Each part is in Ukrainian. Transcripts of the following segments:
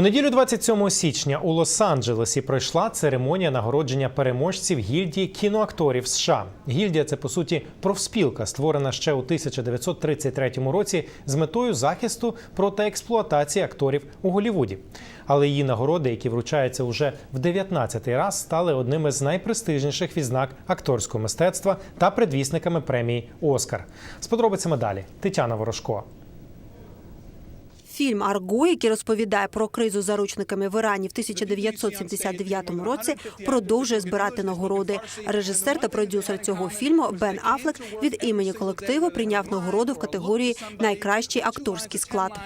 У неділю 27 січня у Лос-Анджелесі пройшла церемонія нагородження переможців гільдії кіноакторів США. Гільдія це по суті профспілка, створена ще у 1933 році з метою захисту проти експлуатації акторів у Голлівуді. Але її нагороди, які вручаються уже в 19-й раз, стали одними з найпрестижніших відзнак акторського мистецтва та предвісниками премії Оскар. З подробицями далі Тетяна Ворожко. Фільм Арго, який розповідає про кризу заручниками в Ірані в 1979 році, продовжує збирати нагороди. Режисер та продюсер цього фільму Бен Афлек від імені колективу прийняв нагороду в категорії Найкращий акторський склад.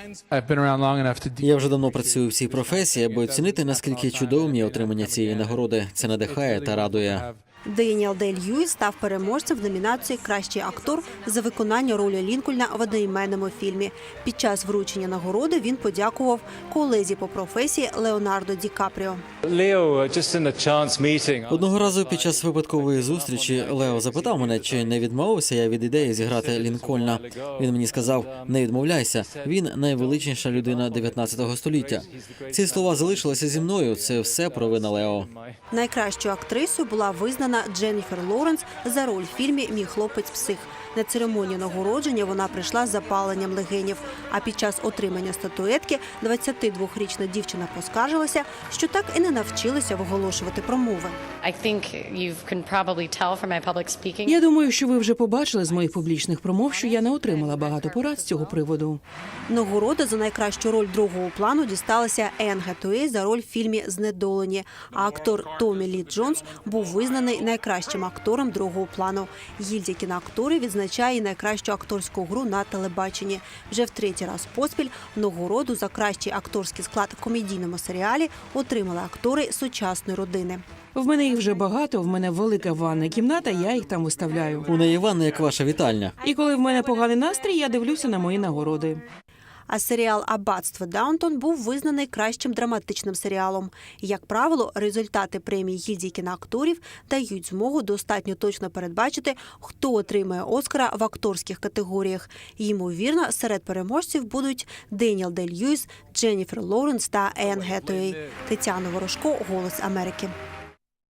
Я вже давно працюю в цій професії, аби оцінити наскільки чудовим є отримання цієї нагороди. Це надихає та радує. Деніел Дель Льюіс став переможцем в номінації Кращий актор за виконання ролі Лінкольна в одноіменному фільмі. Під час вручення нагороди він подякував колезі по професії Леонардо Ді Капріо. Uh, just in a chance meeting, Одного разу під час випадкової зустрічі Лео запитав мене, чи не відмовився я від ідеї зіграти Лінкольна. Він мені сказав: не відмовляйся. Він найвеличніша людина 19 століття. Ці слова залишилися зі мною. Це все провина Лео. Найкращою актрисою була визнана Дженніфер Лоренс за роль в фільмі Мій хлопець псих. На церемонію нагородження вона прийшла з запаленням легенів. А під час отримання статуетки 22-річна дівчина поскаржилася, що так і не навчилася виголошувати промови. Я думаю, що ви вже побачили з моїх публічних промов, що я не отримала багато порад з цього приводу. Нагорода за найкращу роль другого плану дісталася Енн Гетуей за роль в фільмі Знедолені. А актор Томі Лі Джонс був визнаний найкращим актором другого плану. Гільдія кіноакторів відзначає найкращу акторську гру на телебаченні. Вже в третій раз поспіль нагороду за кращий акторський склад в комедійному серіалі отримали актори сучасної родини. В мене їх вже багато. В мене велика ванна кімната. Я їх там виставляю. У неї ванна, як ваша вітальня. І коли в мене поганий настрій, я дивлюся на мої нагороди. А серіал Аббатство Даунтон був визнаний кращим драматичним серіалом. Як правило, результати премії гільдії кіноакторів дають змогу достатньо точно передбачити, хто отримає Оскара в акторських категоріях. Ймовірно, серед переможців будуть Деніел Дель Льюіс, Дженніфер Лоуренс та Енн Гетуей. Тетяна Ворожко, Голос Америки.